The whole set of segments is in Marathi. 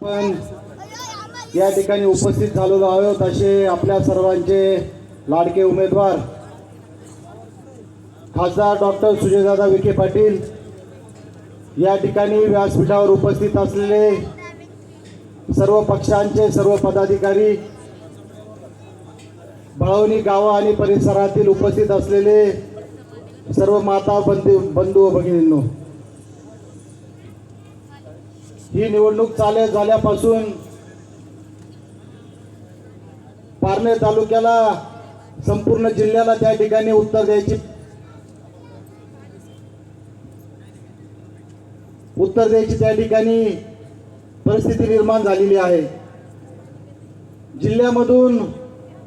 पण या ठिकाणी उपस्थित झालेलो आहोत असे आपल्या सर्वांचे लाडके उमेदवार. खासदार डॉक्टर सुजयदादा विखे पाटील या ठिकाणी व्यासपीठावर उपस्थित असलेले सर्व पक्षांचे सर्व पदाधिकारी भावनी गावं आणि परिसरातील उपस्थित असलेले सर्व माता बंधू बंधू व भगिनींनो ही निवडणूक चालू झाल्यापासून पारनेर तालुक्याला संपूर्ण जिल्ह्याला त्या ठिकाणी उत्तर द्यायची. उत्तर द्यायची त्या ठिकाणी परिस्थिती निर्माण झालेली आहे. जिल्ह्यामधून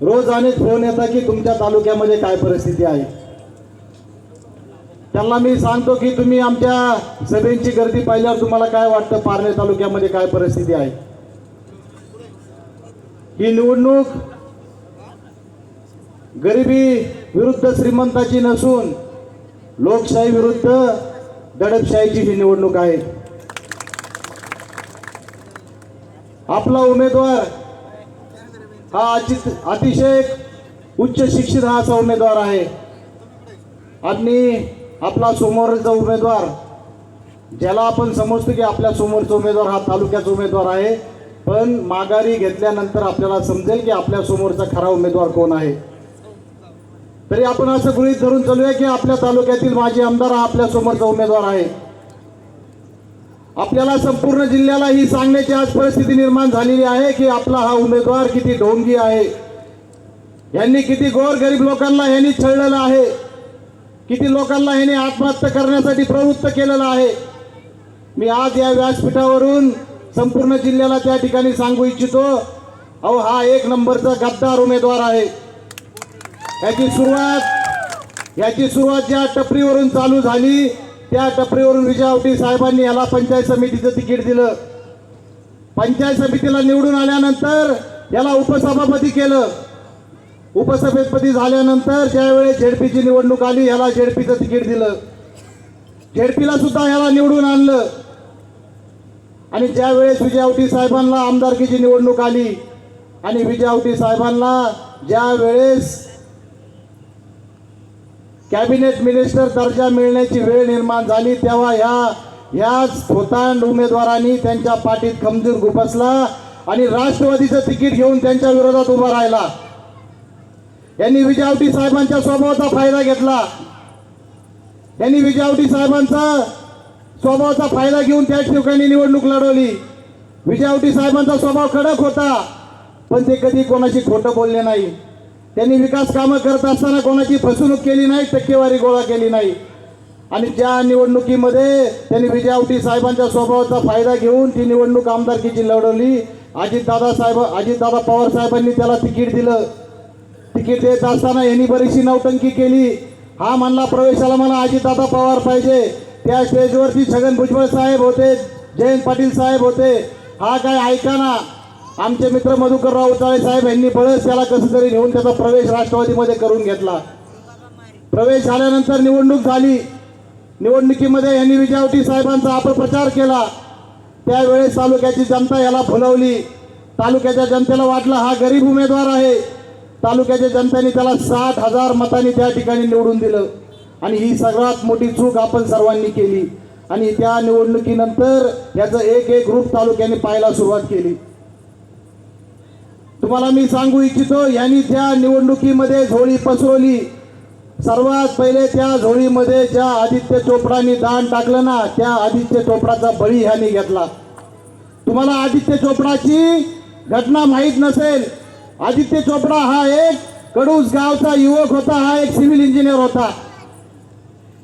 रोज अनेक फोन येतात की तुमच्या तालुक्यामध्ये काय परिस्थिती आहे? त्यांना मी सांगतो की तुम्ही आमच्या सभेची गर्दी पाहिल्यावर तुम्हाला काय वाटतं? पारनेर तालुक्यामध्ये काय परिस्थिती आहे? ही निवडणूक गरिबी विरुद्ध श्रीमंताची नसून लोकशाही विरुद्ध दडपशाहीची ही निवडणूक आहे. आपला उमेदवार हा अचित अतिशय उच्च शिक्षित हा असा उमेदवार आहे. आणि आपला समोरचा उमेदवार ज्याला आपण समजतो की आपल्या समोरचा उमेदवार हा तालुक्याचा उमेदवार आहे पण माघारी घेतल्यानंतर आपल्याला समजेल की आपल्या समोरचा खरा उमेदवार कोण आहे. तरी आपण असं गृहित धरून चालूया की आपल्या तालुक्यातील माजी आमदार हा आपल्या समोरचा उमेदवार आहे. आपल्याला संपूर्ण जिल्ह्याला ही सांगण्याची आज परिस्थिती निर्माण झालेली आहे की आपला हा उमेदवार किती ढोंगी आहे. यांनी किती गोरगरीब लोकांना यांनी छळलेलं आहे. किती लोकांना ह्याने आत्महत्या करण्यासाठी प्रवृत्त केलेलं आहे? मी आज या व्यासपीठावरून संपूर्ण जिल्ह्याला त्या ठिकाणी सांगू इच्छितो अहो हा एक नंबरचा गद्दार उमेदवार आहे. याची सुरुवात याची सुरुवात ज्या टपरीवरून चालू झाली त्या टपरीवरून विजयावटी साहेबांनी याला पंचायत समितीचं तिकीट दिलं. पंचायत समितीला निवडून आल्यानंतर याला उपसभापती केलं. उपसभेपती झाल्यानंतर ज्यावेळेस झेडपीची निवडणूक आली याला झेडपीचं तिकीट दिलं. झेडपीला सुद्धा याला निवडून आणलं. आणि ज्यावेळेस विजयावटी साहेबांना आमदारकीची निवडणूक आली आणि विजयावटी साहेबांना ज्या वेळेस कॅबिनेट मिनिस्टर दर्जा मिळण्याची वेळ निर्माण झाली तेव्हा ह्या ह्याच खोतांड उमेदवारांनी त्यांच्या पाठीत खमजूर गुपसला आणि राष्ट्रवादीचं तिकीट घेऊन त्यांच्या विरोधात उभा राहिला. यांनी विजावटी साहेबांच्या स्वभावाचा फायदा घेतला. यांनी विजावटी साहेबांचा स्वभावाचा फायदा घेऊन त्या ठिकाणी निवडणूक लढवली. विजावटी साहेबांचा स्वभाव कडक होता पण ते कधी कोणाशी खोटं बोलले नाही. त्यांनी विकास कामं करत असताना कोणाची फसवणूक केली नाही टक्केवारी गोळा केली नाही. आणि ज्या निवडणुकीमध्ये त्यांनी विजयावटी साहेबांच्या स्वभावाचा फायदा घेऊन ती निवडणूक आमदारकीची लढवली अजितदादा साहेब अजितदादा पवार साहेबांनी त्याला तिकीट दिलं. तिकीट देत असताना यांनी बरीचशी नौटंकी केली. हा म्हणला प्रवेशाला मला अजितदादा पवार पाहिजे. त्या स्टेजवरती छगन भुजबळ साहेब होते जयंत पाटील साहेब होते. हा काय ऐका ना. आमचे मित्र मधुकरराव उताळे साहेब यांनी बळच त्याला कसं तरी नेऊन त्याचा प्रवेश राष्ट्रवादीमध्ये करून घेतला. प्रवेश झाल्यानंतर निवडणूक झाली. निवडणुकीमध्ये यांनी विजयावटी साहेबांचा अपप्रचार केला. त्यावेळेस तालुक्याची जनता याला फुलवली तालुक्याच्या जनतेला वाटलं हा गरीब उमेदवार आहे. तालुक्याच्या जनतेने त्याला साठ हजार मतांनी त्या ठिकाणी निवडून दिलं. आणि ही सगळ्यात मोठी चूक आपण सर्वांनी केली. आणि त्या निवडणुकीनंतर याचं एक एक रूप तालुक्याने पाहायला सुरुवात केली. तुम्हाला मी सांगू इच्छितो यांनी त्या निवडणुकीमध्ये झोळी पसरवली. सर्वात पहिले त्या झोळीमध्ये ज्या आदित्य चोपडानी दान टाकलं ना त्या आदित्य चोपडाचा बळी ह्यांनी घेतला. तुम्हाला आदित्य चोपडाची घटना माहीत नसेल आदित्य चोपडा हा एक कडूस गावचा युवक होता हा एक सिव्हिल इंजिनियर होता.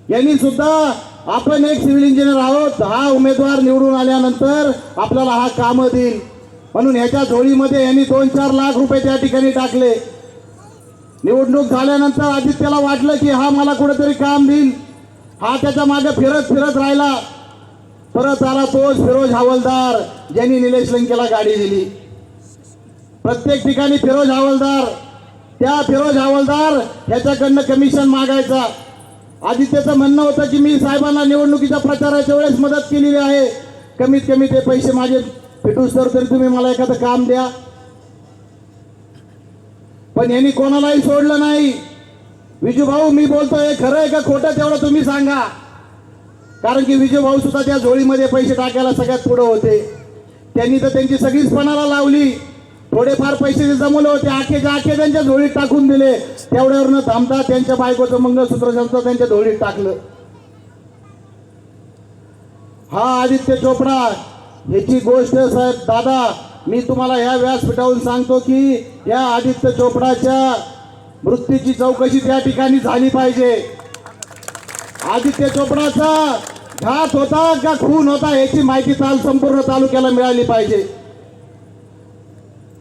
यांनी सुद्धा आपण एक सिव्हिल इंजिनियर आहोत हा उमेदवार निवडून आल्यानंतर आपल्याला हा काम देईल. म्हणून ह्याच्या झोळीमध्ये यांनी दोन चार लाख रुपये त्या ठिकाणी टाकले. निवडणूक झाल्यानंतर आदित्यला वाटलं की हा मला कुठेतरी काम देईल. हा त्याच्यामागे फिरत फिरत राहिला. परत आला तोच फिरोज हवालदार ज्यांनी निलेश लंकेला गाडी दिली. प्रत्येक ठिकाणी फिरोज हवालदार त्या फिरोज हवालदार ह्याच्याकडनं कमिशन मागायचा. आदित्यचं म्हणणं होतं की मी साहेबांना निवडणुकीच्या प्रचाराच्या वेळेस मदत केलेली आहे. कमीत कमी ते पैसे माझे फिटू सर तरी तुम्ही मला एखादं काम द्या. पण यांनी कोणालाही सोडलं नाही. विजू भाऊ मी बोलतोय खरं आहे का खोटं तेवढं तुम्ही सांगा. कारण की विजूभाऊ सुद्धा त्या झोळीमध्ये पैसे टाकायला सगळ्यात पुढं होते. त्यांनी तर त्यांची सगळीच पणाला लावली. थोडेफार पैसे जे जमवले होते आखेच्या आखे त्यांच्या झोळीत टाकून दिले. तेवढ्यावर न थांबता त्यांच्या बायकोचं मंगळसूत्र सुद्धा त्यांच्या झोळीत टाकलं. हा आदित्य चोपडा ह्याची गोष्ट साहेब दादा मी तुम्हाला ह्या व्यासपीठावरून सांगतो की या आदित्य चोपडाच्या मृत्यूची चौकशी त्या ठिकाणी झाली पाहिजे. आदित्य चोपडाचा घात होता का खून होता याची माहिती ताल संपूर्ण तालुक्याला मिळाली पाहिजे.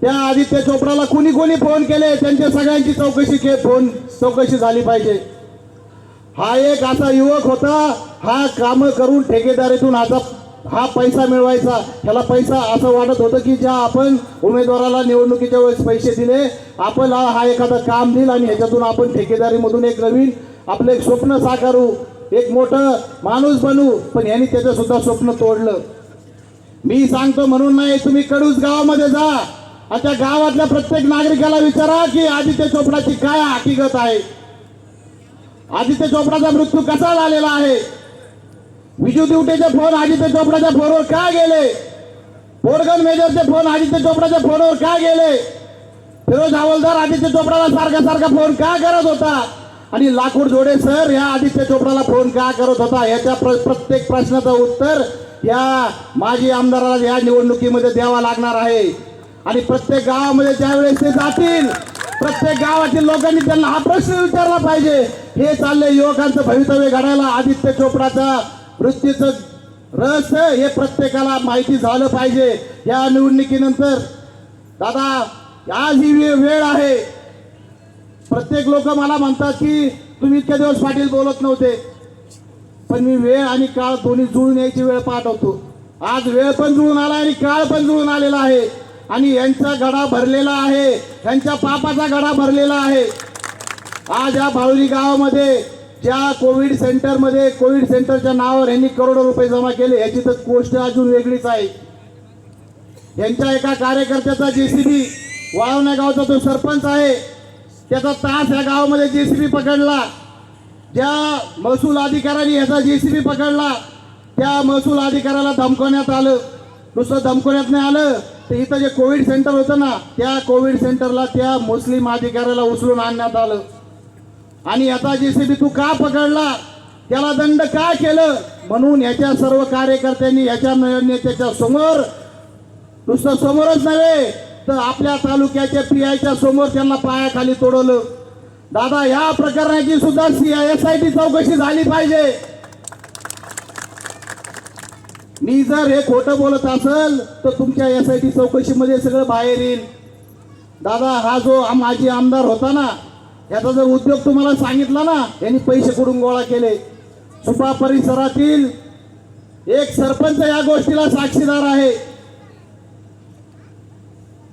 त्या आदित्य चोपडाला कुणी कोणी फोन केले? त्यांच्या सगळ्यांची चौकशी के फोन चौकशी झाली पाहिजे. हा एक असा युवक होता हा काम करून ठेकेदारीतून आता हा पैसा मिळवायचा. त्याला पैसा असं वाटत होतं की ज्या आपण उमेदवाराला निवडणुकीच्या वेळेस पैसे दिले आपण हा एखादा काम देईल आणि ह्याच्यातून आपण ठेकेदारीमधून एक नवीन आपलं एक स्वप्न साकारू एक मोठं माणूस बनू. पण यांनी त्याचं सुद्धा स्वप्न तोडलं. मी सांगतो म्हणून नाही तुम्ही कडूस गावामध्ये जा. आणि त्या गावातल्या प्रत्येक नागरिकाला विचारा की आदित्य चोपडाची काय हकीकत आहे? आदित्य चोपडाचा मृत्यू कसा झालेला आहे? विजू दिवटेचे फोन आदित्य चोपडाच्या फोनवर का गेले? पोरगन मेजरचे फोन आदित्य चोपडाच्या फोनवर का गेले? फिरोज हवलदार आदित्य चोपडाला सारखा सारखा फोन का करत होता? आणि लाकूड जोडे सर या आदित्य चोपडाला फोन का करत होता? याच्या प्र- प्रत्येक प्रश्नाचं उत्तर या माजी आमदाराला या निवडणुकीमध्ये द्यावा लागणार आहे. आणि प्रत्येक गावामध्ये ज्यावेळेस ते जातील प्रत्येक गावातील लोकांनी त्यांना हा प्रश्न विचारला पाहिजे. हे चालले युवकांचं भवितव्य घडायला. आदित्य चोपडाचा मृत्यूचं रहस्य हे प्रत्येकाला माहिती झालं पाहिजे. या निवडणुकीनंतर दादा आज ही वेळ आहे. प्रत्येक लोक मला म्हणतात की तुम्ही इतके दिवस पाटील बोलत नव्हते. पण मी वेळ आणि काळ दोन्ही जुळून यायची वेळ पाठवतो. आज वेळ पण जुळून आला आणि काळ पण जुळून आलेला आहे. आणि यांचा गडा भरलेला आहे. यांच्या पापाचा गडा भरलेला आहे. आज या भावली गावामध्ये ज्या कोविड सेंटरमध्ये कोविड सेंटरच्या नावावर यांनी करोडो रुपये जमा केले याची तर गोष्ट अजून वेगळीच आहे. यांच्या एका कार्यकर्त्याचा जे सी बी वाळवण्या गावचा तो सरपंच आहे. त्याचा तास या गावामध्ये जे सी बी पकडला. ज्या महसूल अधिकाऱ्यांनी याचा बी पकडला त्या महसूल अधिकाऱ्याला धमकवण्यात आलं. नुसतं धमकवण्यात नाही आलं. तर इथं जे कोविड सेंटर होतं ना त्या कोविड सेंटरला त्या मुस्लिम अधिकाऱ्याला उचलून आणण्यात आलं. आणि याचा बी तू का पकडला? त्याला दंड का केलं? म्हणून याच्या सर्व कार्यकर्त्यांनी याच्या नेत्याच्या समोर नुसतं समोरच नव्हे तर आपल्या तालुक्याच्या पीआयच्या समोर त्यांना पायाखाली तोडवलं दादा या प्रकरणाची सुद्धा सी एस आय टी चौकशी झाली पाहिजे. मी जर हे खोटं बोलत असेल तर तुमच्या एस आय टी चौकशीमध्ये सगळं बाहेर येईल. दादा हा जो माजी आमदार होता ना याचा जर उद्योग तुम्हाला सांगितला ना यांनी पैसे कुठून गोळा केले? सुपा परिसरातील एक सरपंच या गोष्टीला साक्षीदार आहे.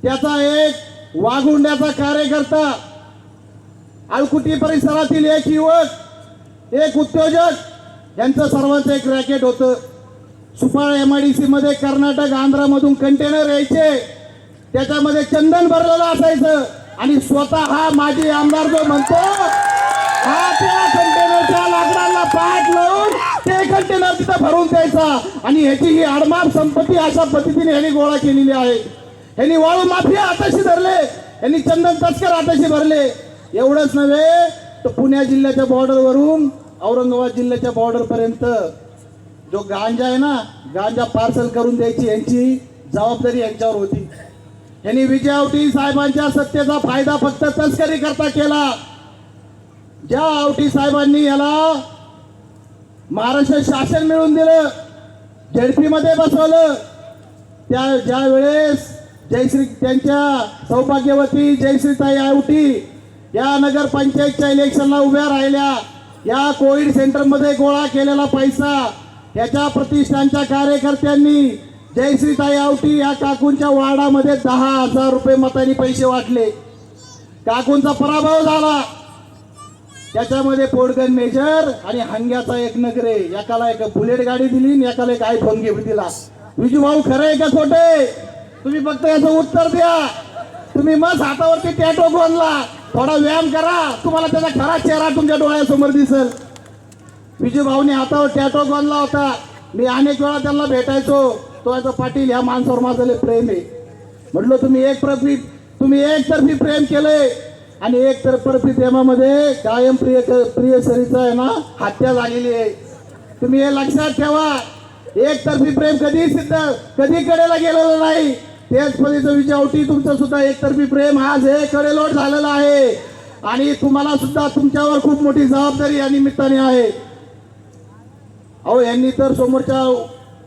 त्याचा एक वाघुंड्याचा कार्यकर्ता आळकुटी परिसरातील एक युवक एक उद्योजक यांचं सर्वांचं एक रॅकेट होतं. सुपाळ एम आय डी मध्ये कर्नाटक आंध्रामधून कंटेनर यायचे. त्याच्यामध्ये चंदन भरलेलं असायचं. आणि स्वतः हा माजी आमदार जो म्हणतो हा त्या कंटेनरच्या लाकडाला पाठ लावून ते कंटेनर तिथं भरून द्यायचा. आणि ह्याची ही आडमाप संपत्ती अशा पद्धतीने ह्यांनी गोळा केलेली आहे. ह्यांनी वाळू माफिया आताशी धरले. यांनी चंदन तस्कर आताशी भरले. एवढंच नव्हे तर पुण्या जिल्ह्याच्या बॉर्डरवरून औरंगाबाद जिल्ह्याच्या बॉर्डरपर्यंत जो गांजा आहे ना गांजा पार्सल करून द्यायची यांची जबाबदारी यांच्यावर होती. यांनी विजय साहेबांच्या सत्तेचा फायदा फक्त तस्करी करता केला. ज्या आवटी साहेबांनी याला महाराष्ट्र शासन मिळून दिलं झेडपीमध्ये बसवलं. त्या ज्या वेळेस जयश्री त्यांच्या सौभाग्यवती जयश्रीताई आवटी या नगरपंचायतच्या इलेक्शनला उभ्या राहिल्या या कोविड सेंटरमध्ये गोळा केलेला पैसा याच्या प्रतिष्ठानच्या कार्यकर्त्यांनी जयश्रीताई आवटी या काकूंच्या वार्डामध्ये दहा हजार रुपये मतांनी पैसे वाटले. काकूंचा पराभव झाला. त्याच्यामध्ये पोडगन मेजर आणि हंग्याचा एक नगरे. एकाला एक बुलेट गाडी दिली आणि एकाला एक आयफोन गिफ्ट दिला. विजू भाऊ खरं आहे का खोटे तुम्ही फक्त याचं उत्तर द्या. तुम्ही मस्त हातावरती टॅटो बांधला थोडा व्यायाम करा. तुम्हाला त्याचा खरा चेहरा तुमच्या डोळ्यासमोर दिसेल. विजय भाऊने हातावर टॅटो बांधला होता. मी अनेक वेळा त्यांना भेटायचो. तो याचा पाटील ह्या माणसावर माझं प्रेम आहे. म्हटलं तुम्ही एक प्रफी तुम्ही एकतर्फी प्रेम केलंय आणि एक तर्फी प्रेमामध्ये कायम प्रिय प्रिय सरीचा आहे ना हत्या झालेली आहे. तुम्ही हे लक्षात ठेवा. एकतर्फी प्रेम कधी सिद्ध कधी कडेला गेलेलं नाही. तेच पदीचं विचावटी तुमचं सुद्धा एकतर्फी प्रेम. आज हे कडेलोट झालेलं आहे. आणि तुम्हाला सुद्धा तुमच्यावर खूप मोठी जबाबदारी या निमित्ताने आहे. अहो यांनी तर समोरच्या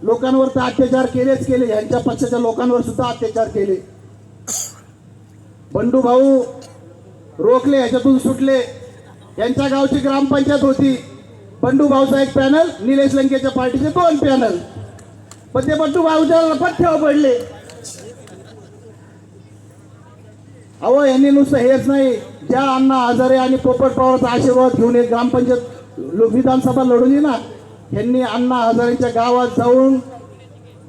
लोकांवर तर अत्याचार केलेच केले. यांच्या पक्षाच्या लोकांवर सुद्धा अत्याचार केले. बंडू भाऊ रोखले ह्याच्यातून सुटले. यांच्या गावची ग्रामपंचायत होती. बंडू भाऊचा एक पॅनल निलेश लंकेच्या पार्टीचे दोन पॅनल. पण ते बंडू भाऊच्या पठ्ठ्यावर पडले. अहो यांनी नुसतं हेच नाही. ज्या अण्णा आजारे आणि पोपट पवारचा आशीर्वाद घेऊन एक ग्रामपंचायत विधानसभा लढवली ना यांनी अण्णा हजारेच्या गावात जाऊन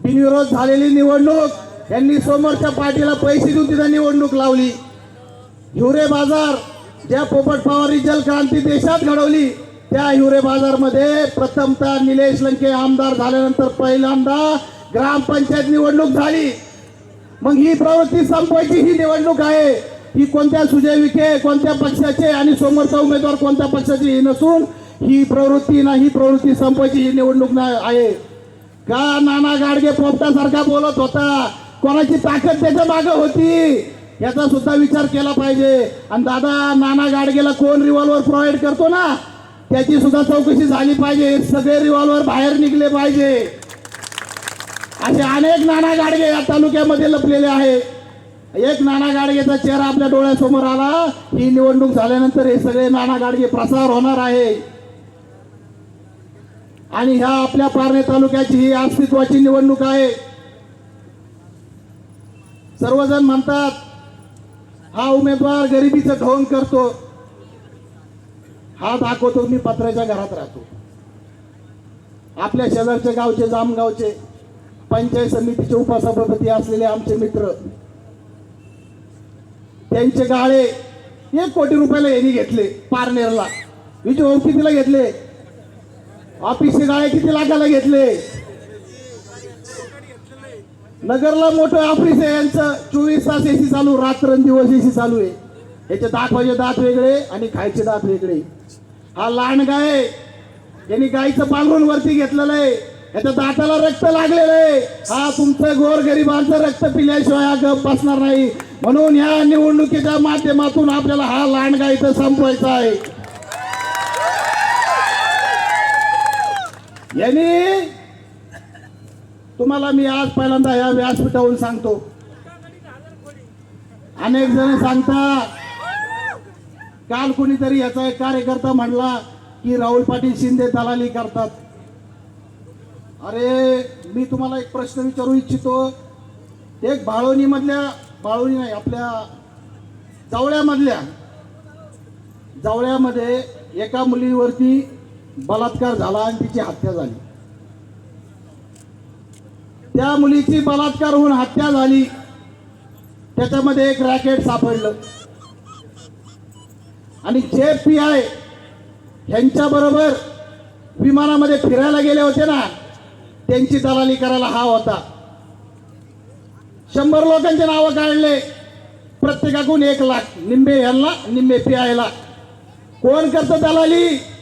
बिनविरोध झालेली निवडणूक यांनी समोरच्या पार्टीला पैसे देऊन तिथं निवडणूक लावली. हिवरे बाजार ज्या पोपट पवारी जलक्रांती देशात घडवली त्या हिवरे बाजारमध्ये प्रथमतः निलेश लंके आमदार झाल्यानंतर पहिल्यांदा ग्रामपंचायत निवडणूक झाली. मग ही प्रवृत्ती संपवायची ही निवडणूक आहे. ही कोणत्या सुजय विखे कोणत्या पक्षाचे आणि समोरचा उमेदवार कोणत्या पक्षाचे ही नसून ही प्रवृत्ती ना ही प्रवृत्ती संपायची ही निवडणूक नाही आहे. का नाना गाडगे पोपटासारखा बोलत होता? कोणाची ताकद त्याच्या मागं होती? याचा सुद्धा विचार केला पाहिजे. आणि दादा नाना गाडगेला कोण रिव्हॉल्वर प्रोव्हाइड करतो ना? त्याची सुद्धा चौकशी झाली पाहिजे. सगळे रिव्हॉल्वर बाहेर निघले पाहिजे. असे अनेक नाना गाडगे या तालुक्यामध्ये लपलेले आहे एक नाना गाडगेचा चेहरा आपल्या डोळ्यासमोर आला. ही निवडणूक झाल्यानंतर हे सगळे नाना गाडगे प्रसार होणार आहे. आणि ह्या आपल्या पारणे तालुक्याची ही अस्तित्वाची निवडणूक आहे. सर्वजण म्हणतात हा उमेदवार गरिबीचं ढोंग करतो. हा दाखवतो मी पत्र्याच्या घरात राहतो. आपल्या शेजारच्या गावचे जामगावचे पंचायत समितीचे उपसभापती असलेले आमचे मित्र त्यांचे गाळे एक कोटी रुपयाला यांनी घेतले पारनेरला. विजय भाऊ घेतले. ऑफिसचे गाळे किती लाखाला घेतले? नगरला मोठं ऑफिस आहे यांचं चोवीस तास एसी चालू रात्रंदिवस एसी चालू आहे. याचे दाखवायचे दात वेगळे आणि खायचे दात वेगळे. हा लहान गाय यांनी गायचं पांघरून वरती घेतलेलं आहे. याच्या दाताला रक्त लागलेलं आहे. हा तुमचं गोर गरिबांचं रक्त पिल्याशिवाय हा गप बसणार नाही. म्हणून या निवडणुकीच्या माध्यमातून आपल्याला हा लहान गायचं इथं संपवायचा आहे. यांनी तुम्हाला मी आज पहिल्यांदा या व्यासपीठावरून सांगतो. अनेक जण सांगता काल कुणीतरी याचा एक कार्यकर्ता म्हणला की राहुल पाटील शिंदे दलाली करतात. अरे मी तुम्हाला एक प्रश्न विचारू इच्छितो. एक बाळवणी मधल्या बाळवणी नाही आपल्या जावळ्यामधल्या जावळ्यामध्ये एका मुलीवरती बलात्कार झाला आणि तिची हत्या झाली. त्या मुलीची बलात्कार होऊन हत्या झाली. त्याच्यामध्ये एक रॅकेट सापडलं. आणि जे पी आय यांच्या बरोबर विमानामध्ये फिरायला गेले होते ना त्यांची दलाली करायला हा होता. शंभर लोकांचे नावं काढले. प्रत्येकाकडून एक लाख. निंबे यांना निंबे पी आयला. कोण करतं दलाली?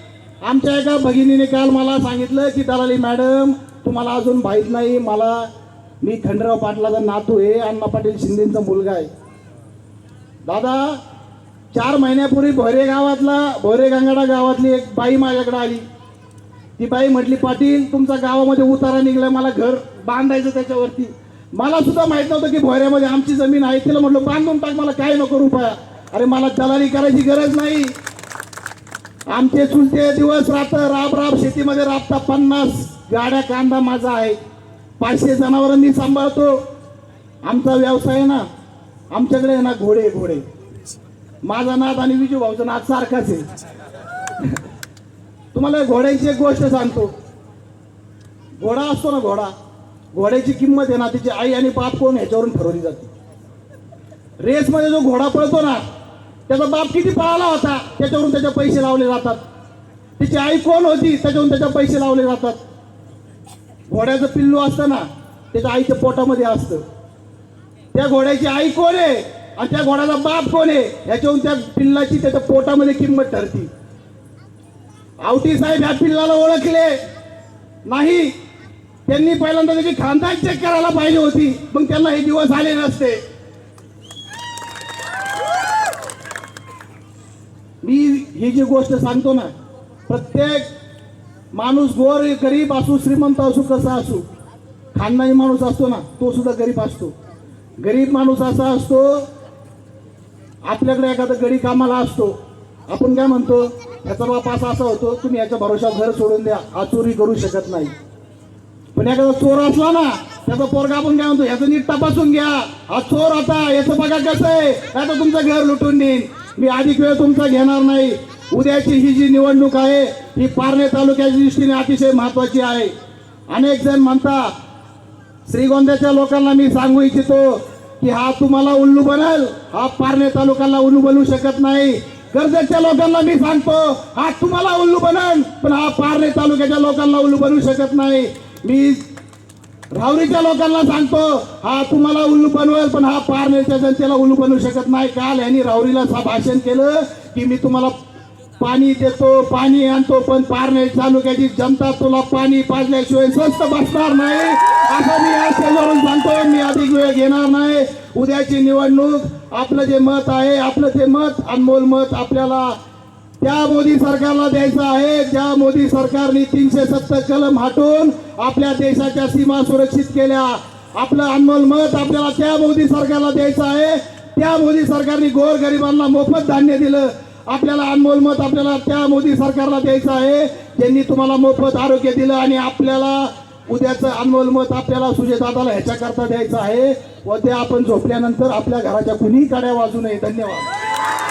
आमच्या एका भगिनीने काल मला सांगितलं की दलाली मॅडम तुम्हाला अजून माहीत नाही मला मी खंडराव पाटलाचा नातू आहे अण्णा पाटील शिंदेचा मुलगा आहे. दादा चार महिन्यापूर्वी भोरे गावातला भोरे गंगाडा गावातली एक बाई माझ्याकडे आली. ती बाई म्हटली पाटील तुमचा गावामध्ये उतारा निघला मला घर बांधायचं त्याच्यावरती. मला सुद्धा माहीत नव्हतं की भोऱ्यामध्ये आमची जमीन आहे. तिला म्हटलं बांधून टाक मला काय नको रुपया. अरे मला दलाली करायची गरज नाही. आमचे चुलते दिवस रात्र राब राब शेतीमध्ये राबता पन्नास गाड्या कांदा माझा आहे. पाचशे जनावरांनी सांभाळतो. आमचा व्यवसाय आहे ना आमच्याकडे आहे ना घोडे घोडे. माझा नाद आणि विजू भाऊचा नाद सारखाच आहे. तुम्हाला घोड्याची एक गोष्ट सांगतो. घोडा असतो ना घोडा घोड्याची किंमत आहे ना तिची आई आणि बाप कोण ह्याच्यावरून ठरवली जाते. रेसमध्ये जो घोडा पळतो ना त्याचा बाप किती पळाला होता त्याच्यावरून त्याचे पैसे लावले जातात. तिची आई कोण होती त्याच्यावरून त्याचे पैसे लावले जातात. घोड्याचं पिल्लू असतं ना त्याच्या आईच्या पोटामध्ये असतं. त्या घोड्याची आई कोण आहे आणि त्या घोड्याचा बाप कोण आहे ह्याच्यावरून त्या पिल्लाची त्याच्या पोटामध्ये किंमत ठरती. आवटी साहेब ह्या पिल्लाला ओळखले नाही. त्यांनी पहिल्यांदा त्याची खानदान चेक करायला पाहिजे होती मग त्यांना हे दिवस आले नसते. मी ही जी गोष्ट सांगतो ना प्रत्येक माणूस गोर गरीब असू श्रीमंत असू कसा असू खानदानी माणूस असतो ना तो सुद्धा गरीब असतो. गरीब माणूस असा असतो आपल्याकडे एखादा गडी कामाला असतो आपण काय म्हणतो याचा बाप असा असा होतो तुम्ही याच्या भरोशा घर सोडून द्या आचोरी चोरी करू शकत नाही. पण एखादा चोर असला ना त्याचा पोरगा आपण काय म्हणतो याचं नीट तपासून घ्या हा चोर आता याचं बघा कसं आहे? आता तुमचं घर लुटून देईन. मी अधिक वेळ तुमचा घेणार नाही. उद्याची ही जी निवडणूक आहे ही पारणे तालुक्याच्या दृष्टीने अतिशय महत्वाची आहे. अनेक जण म्हणतात श्रीगोंद्याच्या लोकांना मी सांगू इच्छितो की हा तुम्हाला उल्लू बनल हा पारणे तालुक्याला उल्लू बनवू शकत नाही. कर्जतच्या लोकांना मी सांगतो हा तुम्हाला उल्लू बनल पण हा पारणे तालुक्याच्या लोकांना उल्लू बनवू शकत नाही. मी राहुरीच्या लोकांना सांगतो हा तुम्हाला उल्लू बनवेल पण हा पारनेरच्या जनतेला उल्लू बनवू शकत नाही. काल यांनी राहुरीला भाषण केलं की मी तुम्हाला पाणी देतो पाणी आणतो पण पारनेर तालुक्याची जनता तुला पाणी पाजल्याशिवाय स्वस्त बसणार नाही. असं मी आज शेजारून सांगतो मी अधिक वेळ घेणार नाही. उद्याची निवडणूक आपलं जे मत आहे आपलं ते मत अनमोल मत आपल्याला त्या मोदी सरकारला द्यायचं आहे. ज्या मोदी सरकारने तीनशे सत्तर कलम हटवून आपल्या देशाच्या सीमा सुरक्षित केल्या. आपलं अनमोल मत आपल्याला त्या मोदी सरकारला द्यायचं आहे. त्या मोदी सरकारने गोर गरिबांना मोफत धान्य दिलं. आपल्याला अनमोल मत आपल्याला त्या मोदी सरकारला द्यायचं आहे. ज्यांनी तुम्हाला मोफत आरोग्य दिलं आणि आपल्याला उद्याचं अनमोल मत आपल्याला सुजयदादाला ह्याच्याकरता द्यायचं आहे. व ते आपण झोपल्यानंतर आपल्या घराच्या कुणीही काड्या वाजू नये. धन्यवाद.